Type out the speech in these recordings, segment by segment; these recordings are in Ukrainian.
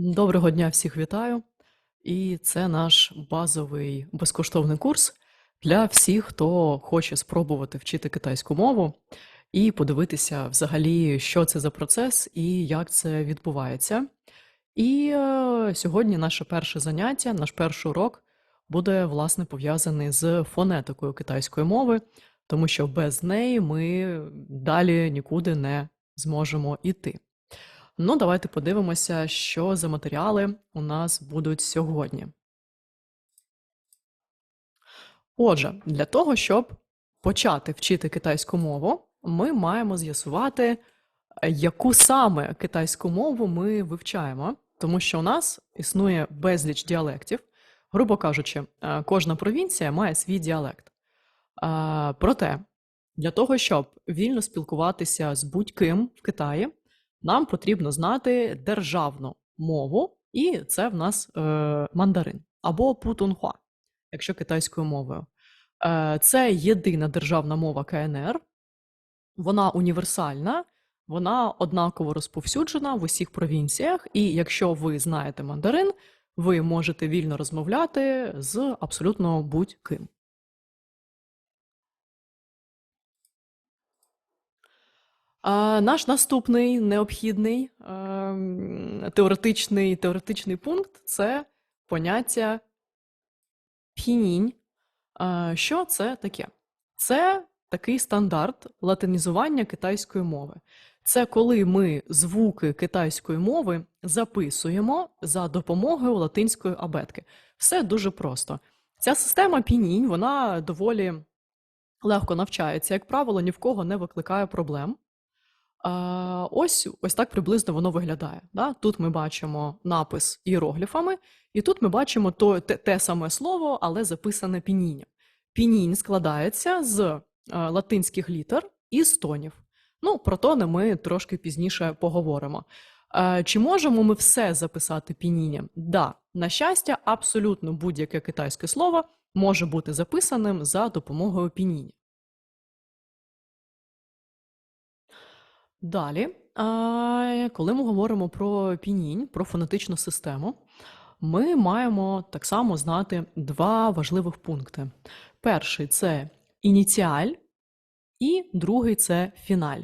Доброго дня, всіх вітаю! І це наш базовий безкоштовний курс для всіх, хто хоче спробувати вчити китайську мову і подивитися взагалі, що це за процес і як це відбувається. І е, сьогодні наше перше заняття, наш перший урок буде власне пов'язаний з фонетикою китайської мови, тому що без неї ми далі нікуди не зможемо іти. Ну, давайте подивимося, що за матеріали у нас будуть сьогодні. Отже, для того, щоб почати вчити китайську мову, ми маємо з'ясувати, яку саме китайську мову ми вивчаємо, тому що у нас існує безліч діалектів. Грубо кажучи, е, кожна провінція має свій діалект. Проте, для того, щоб вільно спілкуватися з будь-ким в Китаї, нам потрібно знати державну мову, і це в нас е, мандарин або путунхуа, якщо китайською мовою. Е, Це єдина державна мова КНР, вона універсальна, вона однаково розповсюджена в усіх провінціях, і якщо ви знаєте мандарин, ви можете вільно розмовляти з абсолютно будь-ким. А, Наш наступний необхідний ем, теоретичний, теоретичний пункт це поняття пінінь. А, Що це таке? Це такий стандарт латинізування китайської мови. Це коли ми звуки китайської мови записуємо за допомогою латинської абетки. Все дуже просто. Ця система пінінь, вона доволі легко навчається, як правило, ні в кого не викликає проблем. А, Ось ось так приблизно воно виглядає. Да? Тут ми бачимо напис іерогліфами, і тут ми бачимо то, те, те саме слово, але записане пінінням. Пінінь складається з а, латинських літер і з тонів. Ну, про тони ми трошки пізніше поговоримо. А, чи можемо ми все записати пінінням? Да, на щастя, абсолютно будь-яке китайське слово може бути записаним за допомогою пініння. Далі, коли ми говоримо про пінінь, про фонетичну систему, ми маємо так само знати два важливих пункти. Перший це ініціаль, і другий це фіналь.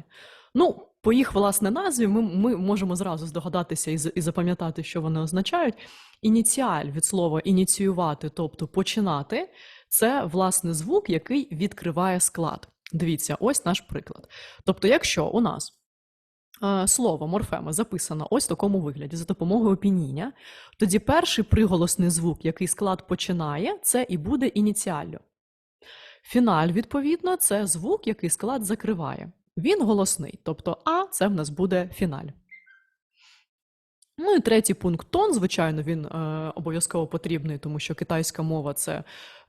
Ну, по їх власне назві ми ми можемо зразу здогадатися і і запам'ятати, що вони означають. Ініціаль від слова ініціювати, тобто починати, це власне звук, який відкриває склад. Дивіться, ось наш приклад. Тобто, якщо у нас слово морфема записано ось в такому вигляді за допомогою пініння, тоді перший приголосний звук, який склад починає, це і буде ініціаллю. Фіналь, відповідно, це звук, який склад закриває. Він голосний, тобто А це в нас буде фіналь. Ну і третій пункт тон, звичайно, він е, обов'язково потрібний, тому що китайська мова це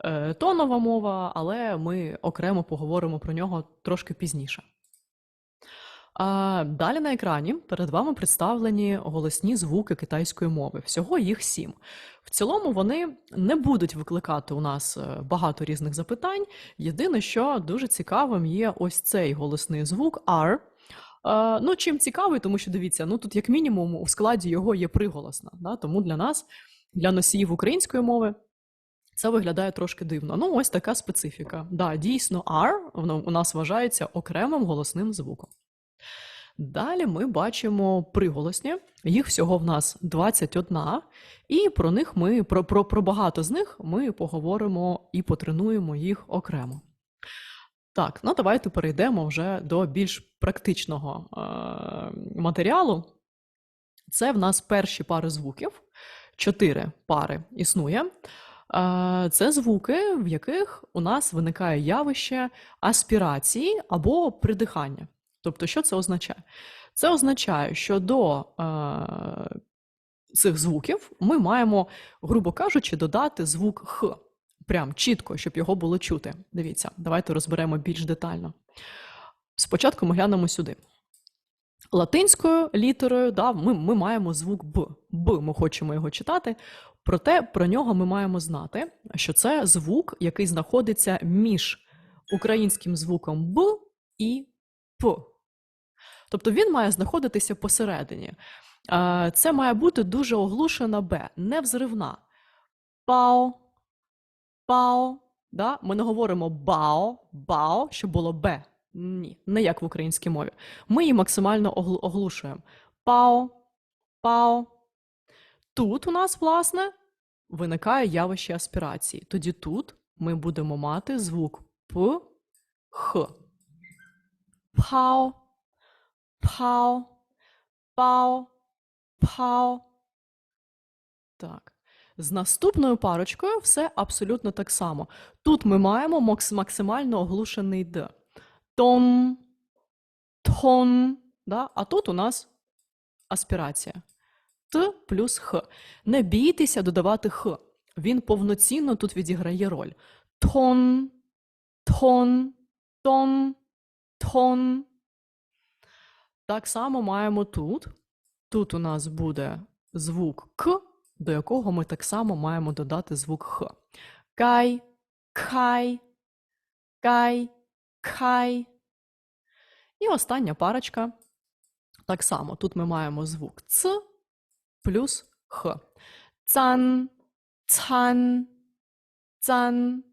е, тонова мова, але ми окремо поговоримо про нього трошки пізніше. Далі на екрані перед вами представлені голосні звуки китайської мови. Всього їх сім. В цілому вони не будуть викликати у нас е, багато різних запитань. Єдине, що дуже цікавим є ось цей голосний звук R. Ну, чим цікавий, тому що дивіться, ну тут, як мінімум, у складі його є приголосна. Да? Тому для нас, для носіїв української мови, це виглядає трошки дивно. Ну, ось така специфіка. Да, Дійсно, R у нас вважається окремим голосним звуком. Далі ми бачимо приголосні, їх всього в нас 21, і про них ми про, про, про багато з них ми поговоримо і потренуємо їх окремо. Так, ну давайте перейдемо вже до більш практичного е- матеріалу. Це в нас перші пари звуків, чотири пари існує. Е, це звуки, в яких у нас виникає явище аспірації або придихання. Тобто, що це означає? Це означає, що до е, цих звуків ми маємо, грубо кажучи, додати звук Х. Прям чітко, щоб його було чути. Дивіться, давайте розберемо більш детально. Спочатку ми глянемо сюди. Латинською літерою да, ми ми маємо звук Б. Б, ми хочемо його читати. Проте про нього ми маємо знати, що це звук, який знаходиться між українським звуком Б і П. Тобто він має знаходитися посередині. Е, Це має бути дуже оглушена Б, не взривна. Бао, бао. Да? Ми не говоримо бао, бао, щоб було Б. Ні, не як в українській мові. Ми її максимально оглушуємо. Пао, пао. Тут у нас, власне, виникає явище аспірації. Тоді тут ми будемо мати звук П, Х. Пао, пао, пао. Так. З наступною парочкою все абсолютно так само. Тут ми маємо максимально оглушений Д. Тон, тон, да? а тут у нас аспірація. Т плюс Х. Не бійтеся додавати Х. Він повноцінно тут відіграє роль. Тон, тон, тон, тон. Так само маємо тут. Тут у нас буде звук К, до якого ми так само маємо додати звук Х. Кай, кай, кай, кай. І остання парочка. Так само тут ми маємо звук Ц плюс Х. Цан, цан, цан,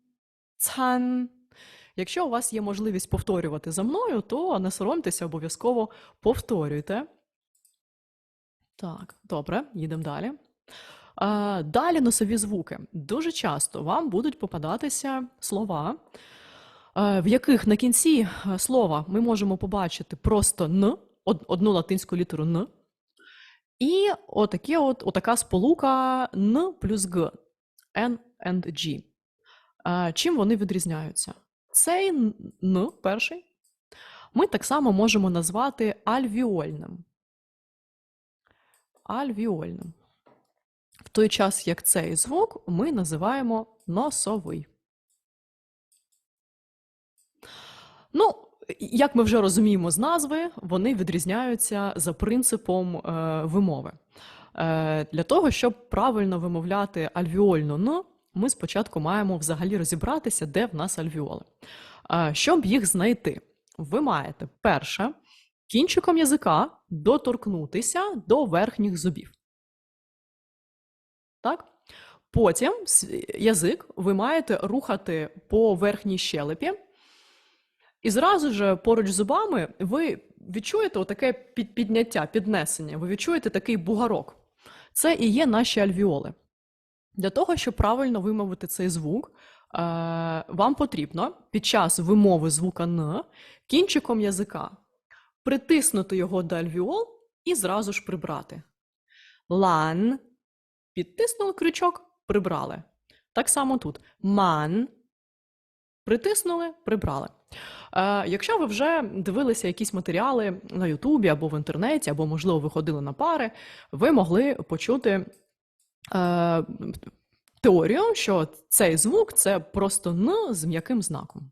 цан. Якщо у вас є можливість повторювати за мною, то не соромтеся, обов'язково повторюйте. Так, добре, їдемо далі. А, далі носові звуки. Дуже часто вам будуть попадатися слова, в яких на кінці е, слова ми можемо побачити просто н, одну латинську літеру н, і отаке от, отака сполука н плюс г, n and g. Чим вони відрізняються? Цей н, н перший ми так само можемо назвати альвіольним. Альвіольним. В той час, як цей звук ми називаємо носовий. Ну, як ми вже розуміємо з назви, вони відрізняються за принципом е, вимови. Е, для того, щоб правильно вимовляти альвіольну «н», ми спочатку маємо взагалі розібратися, де в нас альвіоли. Щоб їх знайти, ви маєте перше кінчиком язика доторкнутися до верхніх зубів. Так? Потім язик ви маєте рухати по верхній щелепі, і зразу ж поруч з зубами ви відчуєте отаке під- підняття, піднесення, ви відчуєте такий бугарок. Це і є наші альвіоли. Для того, щоб правильно вимовити цей звук, е, вам потрібно під час вимови звука Н кінчиком язика притиснути його до альвіол і зразу ж прибрати. Лан. Підтиснули крючок, прибрали. Так само тут. Ман. Притиснули, прибрали. Е, якщо ви вже дивилися якісь матеріали на Ютубі або в інтернеті, або, можливо, ви ходили на пари, ви могли почути теорію, що цей звук це просто Н з м'яким знаком.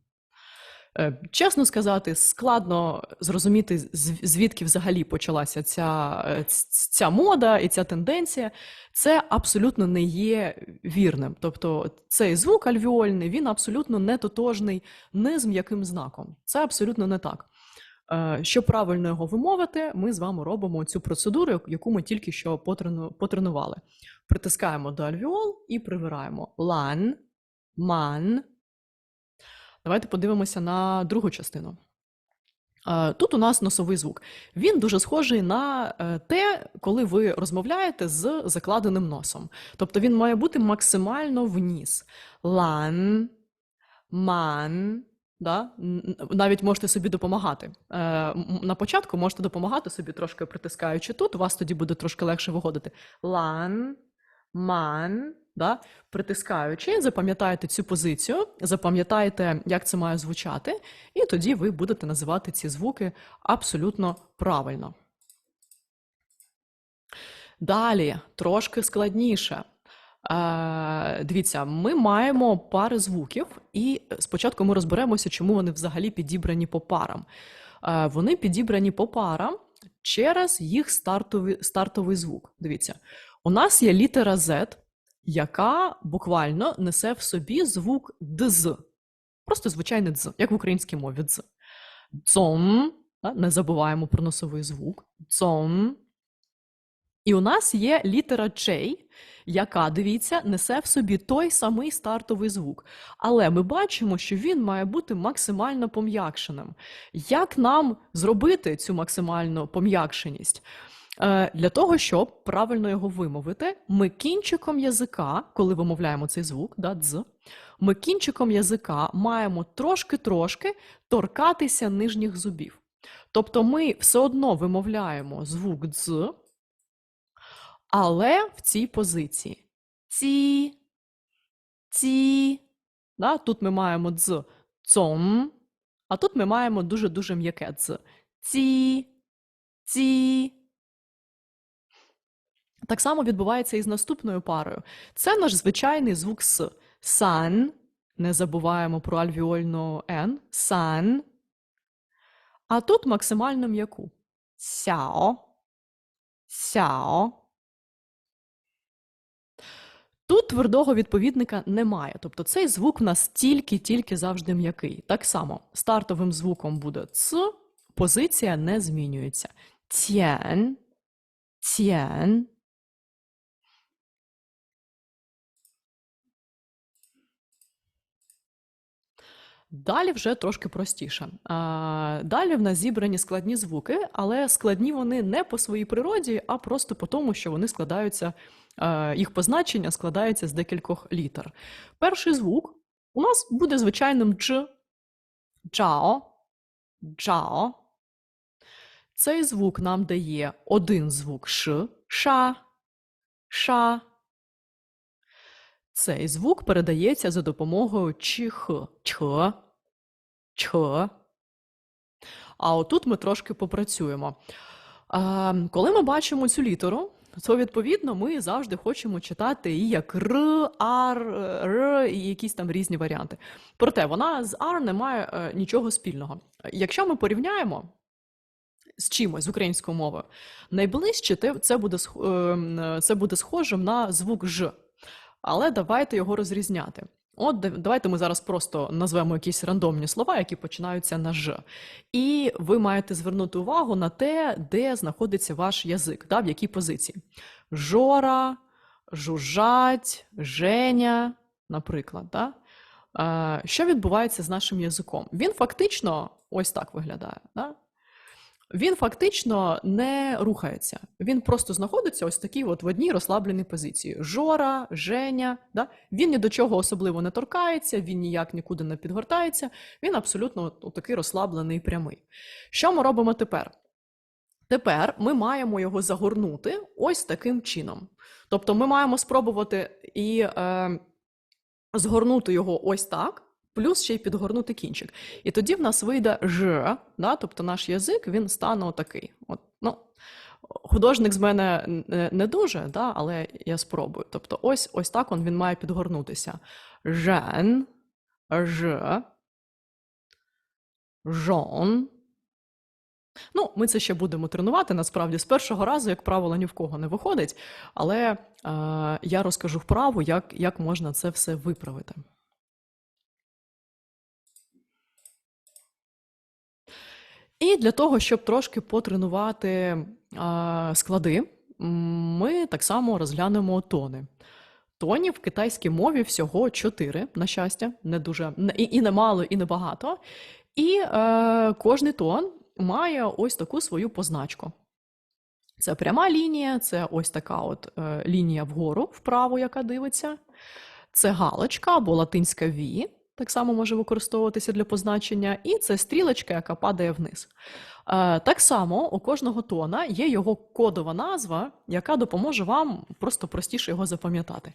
Е, Чесно сказати, складно зрозуміти, звідки взагалі почалася ця, е, ця мода і ця тенденція. Це абсолютно не є вірним. Тобто цей звук альвіольний, він абсолютно не тотожний не з м'яким знаком. Це абсолютно не так. Е, Щоб правильно його вимовити, ми з вами робимо цю процедуру, яку ми тільки що потренували. Притискаємо до альвіол і привираємо лан, ман. Давайте подивимося на другу частину. Е, Тут у нас носовий звук. Він дуже схожий на е, те, коли ви розмовляєте з закладеним носом. Тобто він має бути максимально вниз. Лан, ман. Да? Навіть можете собі допомагати. Е, На початку можете допомагати собі, трошки притискаючи тут, у вас тоді буде трошки легше виходити. Лан, ман, да? притискаючи, запам'ятаєте цю позицію, запам'ятаєте, як це має звучати, і тоді ви будете називати ці звуки абсолютно правильно. Далі, трошки складніше. Дивіться, ми маємо пари звуків, і спочатку ми розберемося, чому вони взагалі підібрані по парам. Вони підібрані по парам через їх стартовий, стартовий звук. Дивіться, у нас є літера Z, яка буквально несе в собі звук дз. Просто звичайний дз, як в українській мові дз. Да, не забуваємо про носовий звук. Дзон. І у нас є літера J, яка, дивіться, несе в собі той самий стартовий звук. Але ми бачимо, що він має бути максимально пом'якшеним. Як нам зробити цю максимальну пом'якшеність? Е, Для того, щоб правильно його вимовити, ми кінчиком язика, коли вимовляємо цей звук, да, дз, ми кінчиком язика маємо трошки-трошки торкатися нижніх зубів. Тобто ми все одно вимовляємо звук дз, але в цій позиції. Ці, ці. Да? Тут ми маємо дз цом, а тут ми маємо дуже-дуже м'яке дз. Ці, ці. Так само відбувається і з наступною парою. Це наш звичайний звук С. Сан. Не забуваємо про альвіольну Н. Сан. А тут максимально м'яку. Сяо. Сяо. Тут твердого відповідника немає. Тобто цей звук в нас тільки-тільки завжди м'який. Так само стартовим звуком буде ц, позиція не змінюється. Тєн, тєн. Далі вже трошки простіше. Далі в нас зібрані складні звуки, але складні вони не по своїй природі, а просто по тому, що вони складаються, їх позначення складається з декількох літер. Перший звук у нас буде звичайним дж, джао, джао. Цей звук нам дає один звук ш, ша, ша. Цей звук передається за допомогою чих, чх, чх. А отут ми трошки попрацюємо. Коли ми бачимо цю літеру, то відповідно ми завжди хочемо читати її як Р, Ар, Р і якісь там різні варіанти. Проте вона з Ар не має е, нічого спільного. Якщо ми порівняємо з чимось з українською мовою, найближче це буде, сх- е, це буде схожим на звук Ж. Але давайте його розрізняти. От давайте ми зараз просто назвемо якісь рандомні слова, які починаються на ж. І ви маєте звернути увагу на те, де знаходиться ваш язик, да, в якій позиції. Жора, жужжать, Женя, наприклад. Да? Що відбувається з нашим язиком? Він фактично ось так виглядає. Да? Він фактично не рухається. Він просто знаходиться ось такій от в одній розслабленій позиції. Жора, Женя, да? він ні до чого особливо не торкається, він ніяк нікуди не підгортається. Він абсолютно от, такий розслаблений прямий. Що ми робимо тепер? Тепер ми маємо його загорнути ось таким чином. Тобто ми маємо спробувати і е, згорнути його ось так, плюс ще й підгорнути кінчик. І тоді в нас вийде ж, да? тобто наш язик він стане отакий. От, ну, художник з мене не, не дуже, да? але я спробую. Тобто, ось ось так он, він має підгорнутися. Жен, ж, жон. Ну, ми це ще будемо тренувати. Насправді, з першого разу, як правило, ні в кого не виходить, але е, я розкажу вправу, як, як можна це все виправити. І для того, щоб трошки потренувати склади, ми так само розглянемо тони. Тонів в китайській мові всього чотири, на щастя, не дуже і, і не і не багато. І е, кожний тон має ось таку свою позначку. Це пряма лінія, це ось така от е, лінія вгору, вправо, яка дивиться. Це галочка або латинська V, так само може використовуватися для позначення, і це стрілочка, яка падає вниз. Е, так само у кожного тона є його кодова назва, яка допоможе вам просто простіше його запам'ятати.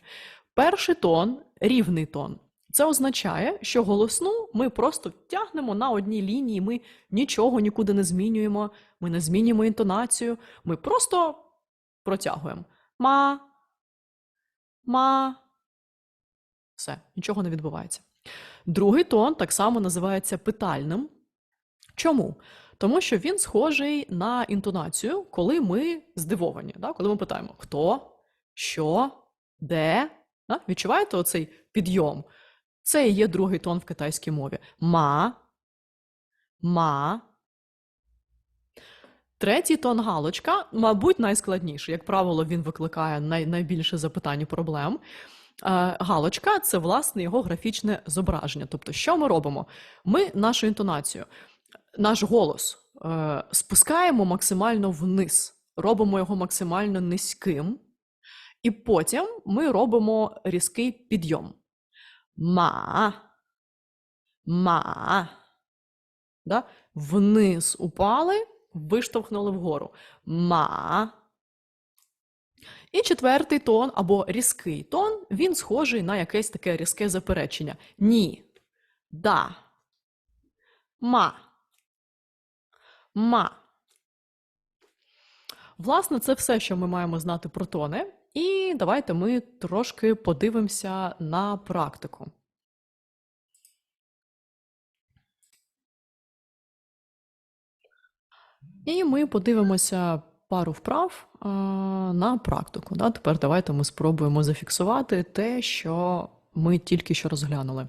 Перший тон рівний тон. Це означає, що голосну ми просто тягнемо на одній лінії, ми нічого нікуди не змінюємо, ми не змінюємо інтонацію, ми просто протягуємо. Ма, ма. Все, нічого не відбувається. Другий тон так само називається питальним. Чому? Тому що він схожий на інтонацію, коли ми здивовані, да? коли ми питаємо хто, що, де. Да? Відчуваєте оцей підйом? Це і є другий тон в китайській мові. Ма, ма. Третій тон галочка, мабуть, найскладніший. Як правило, він викликає най- найбільше запитань і проблем. Е, Галочка це власне його графічне зображення. Тобто, що ми робимо? Ми нашу інтонацію, наш голос е, спускаємо максимально вниз, робимо його максимально низьким, і потім ми робимо різкий підйом. Ма. Ма. Да? Вниз упали, виштовхнули вгору. Ма. І четвертий тон або різкий тон, він схожий на якесь таке різке заперечення. Ні. Да. Ма. Ма. Власне, це все, що ми маємо знати про тони. І давайте ми трошки подивимося на практику. І ми подивимося пару вправ а, на практику. Да? Тепер давайте ми спробуємо зафіксувати те, що ми тільки що розглянули.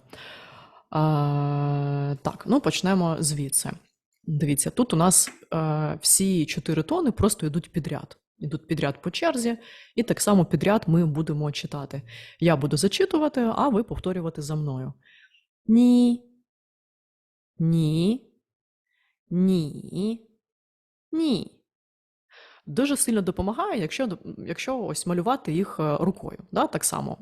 А, так, ну почнемо звідси. Дивіться, тут у нас е, всі чотири тони просто йдуть підряд. Йдуть підряд по черзі, і так само підряд ми будемо читати. Я буду зачитувати, а ви повторювати за мною. Ні. Ні. Ні. Ні. Дуже сильно допомагає, якщо, якщо ось малювати їх е, рукою. Да? Так само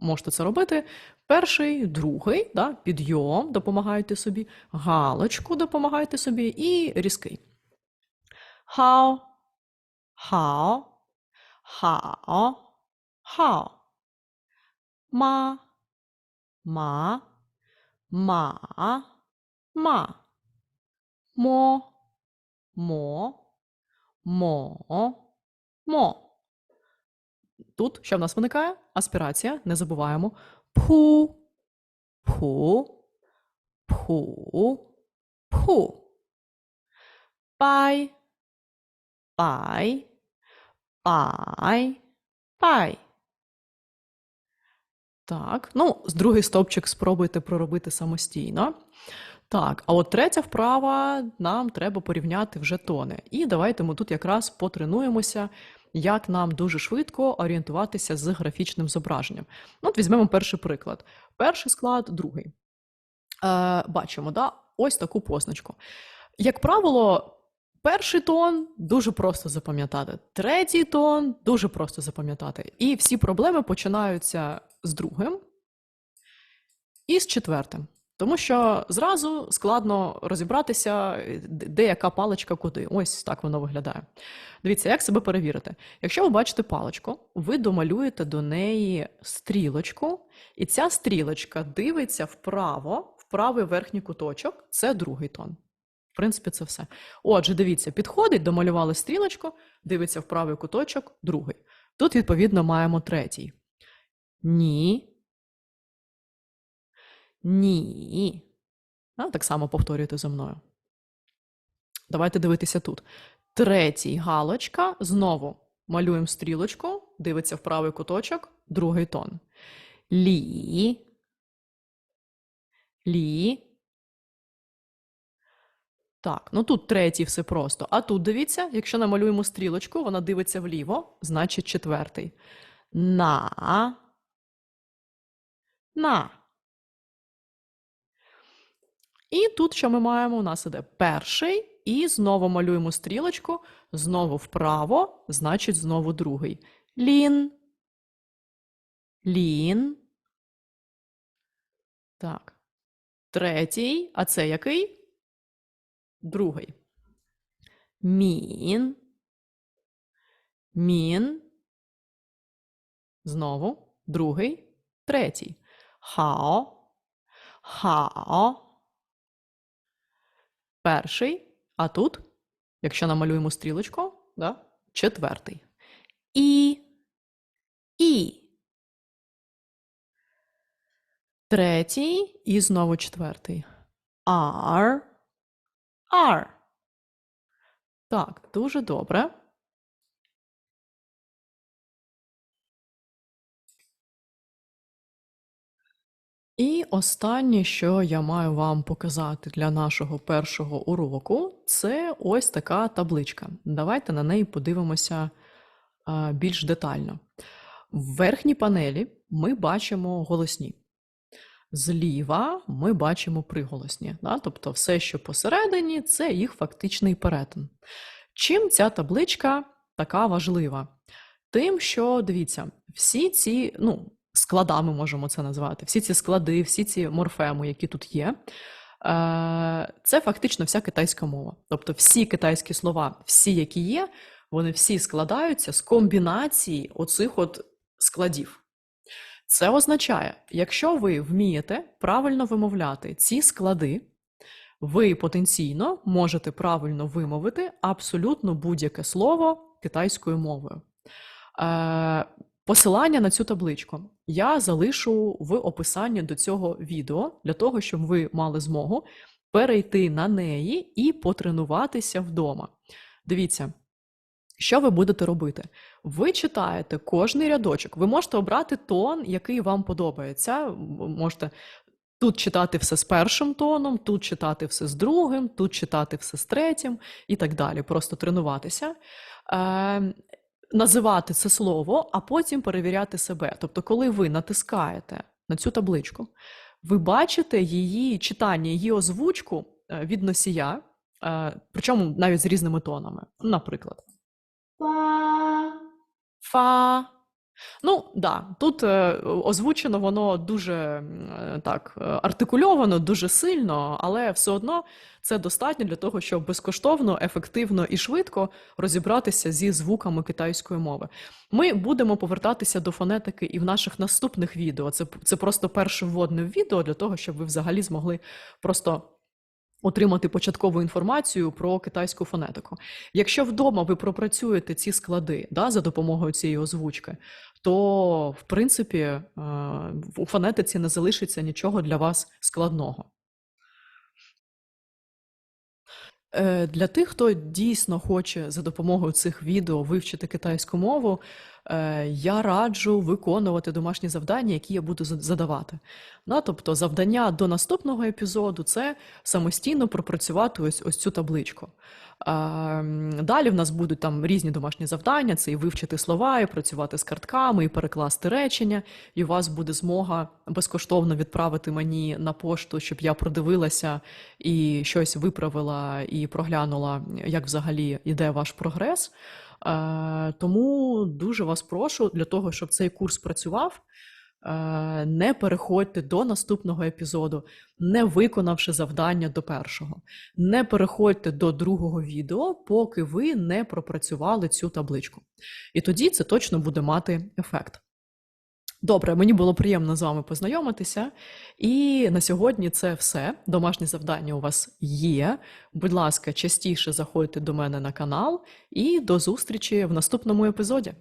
можете це робити. Перший, другий, да? підйом допомагайте собі, галочку допомагайте собі і різкий. How, how, how, how. Ма, ма, ма, ма. Мо, мо, мо, мо. Тут що в нас виникає? Аспірація, не забуваємо. Пху, пху, пху, пху. Пай, пай, пай, пай. Так, ну, з другий стовпчик спробуйте проробити самостійно. Так, а от третя вправа нам треба порівняти вже тони. І давайте ми тут якраз потренуємося, як нам дуже швидко орієнтуватися з графічним зображенням. Ну, от візьмемо перший приклад. Перший склад, другий. Е, бачимо, да? ось таку позначку. Як правило, перший тон дуже просто запам'ятати, третій тон дуже просто запам'ятати. І всі проблеми починаються з другим і з четвертим. Тому що зразу складно розібратися, е, де яка паличка куди. Ось так воно виглядає. Дивіться, як себе перевірити. Якщо ви бачите паличку, ви домалюєте до неї стрілочку, і ця стрілочка дивиться вправо, в правий верхній куточок це другий тон. В принципі, це все. Отже, дивіться, підходить, домалювали стрілочку, дивиться в правий куточок, другий. Тут, відповідно, маємо третій. Ні. Ні. А, так само повторюйте за мною. Давайте дивитися тут. Третій галочка. Знову малюємо стрілочку, дивиться в правий куточок, другий тон. Лі. Лі. Так, ну тут третій все просто. А тут дивіться, якщо намалюємо стрілочку, вона дивиться вліво, значить четвертий. На. На. І тут що ми маємо? У нас іде перший, і знову малюємо стрілочку, знову вправо, значить знову другий. Лін. Лін. Так. Третій. А це який? Другий. Мін. Мін. Знову. Другий. Третій. Хао. Хао. Перший. А тут, якщо намалюємо стрілочку, да? четвертий. І. І. Третій і знову четвертий. Ар. Ар. Так, дуже добре. І останнє, що я маю вам показати для нашого першого уроку, це ось така табличка. Давайте на неї подивимося більш детально. В верхній панелі ми бачимо голосні. Зліва ми бачимо приголосні. Да? Тобто все, що посередині, це їх фактичний перетин. Чим ця табличка така важлива? Тим, що дивіться, всі ці, ну, складами можемо це назвати, всі ці склади, всі ці морфеми, які тут є, е, це фактично вся китайська мова. Тобто всі китайські слова, всі, які є, вони всі складаються з комбінації оцих от складів. Це означає, якщо ви вмієте правильно вимовляти ці склади, ви потенційно можете правильно вимовити абсолютно будь-яке слово китайською мовою. Е, Посилання на цю табличку я залишу в описанні до цього відео для того, щоб ви мали змогу перейти на неї і потренуватися вдома. Дивіться, що ви будете робити? Ви читаєте кожний рядочок. Ви можете обрати тон, який вам подобається. Можете тут читати все з першим тоном, тут читати все з другим, тут читати все з третім і так далі. Просто тренуватися. Називати це слово, а потім перевіряти себе. Тобто, коли ви натискаєте на цю табличку, ви бачите її читання, її озвучку е, від носія, е, причому навіть з різними тонами. Наприклад, Фа. фа. Ну, да, тут е, озвучено воно дуже е, так е, артикульовано, дуже сильно, але все одно це достатньо для того, щоб безкоштовно, ефективно і швидко розібратися зі звуками китайської мови. Ми будемо повертатися до фонетики і в наших наступних відео. Це, це просто перше вводне відео для того, щоб ви взагалі змогли просто отримати початкову інформацію про китайську фонетику. Якщо вдома ви пропрацюєте ці склади да, за допомогою цієї озвучки, то в принципі е, у фонетиці не залишиться нічого для вас складного. Е, Для тих, хто дійсно хоче за допомогою цих відео вивчити китайську мову, я раджу виконувати домашні завдання, які я буду задавати. Да, тобто завдання до наступного епізоду це самостійно пропрацювати ось, ось цю табличку. Далі в нас будуть там різні домашні завдання: це і вивчити слова, і працювати з картками, і перекласти речення. І у вас буде змога безкоштовно відправити мені на пошту, щоб я продивилася і щось виправила і проглянула, як взагалі йде ваш прогрес. Е, Тому дуже вас прошу для того, щоб цей курс працював. е, Не переходьте до наступного епізоду, не виконавши завдання до першого. Не переходьте до другого відео, поки ви не пропрацювали цю табличку. І тоді це точно буде мати ефект. Добре, мені було приємно з вами познайомитися. І на сьогодні це все. Домашні завдання у вас є. Будь ласка, частіше заходьте до мене на канал і до зустрічі в наступному епізоді.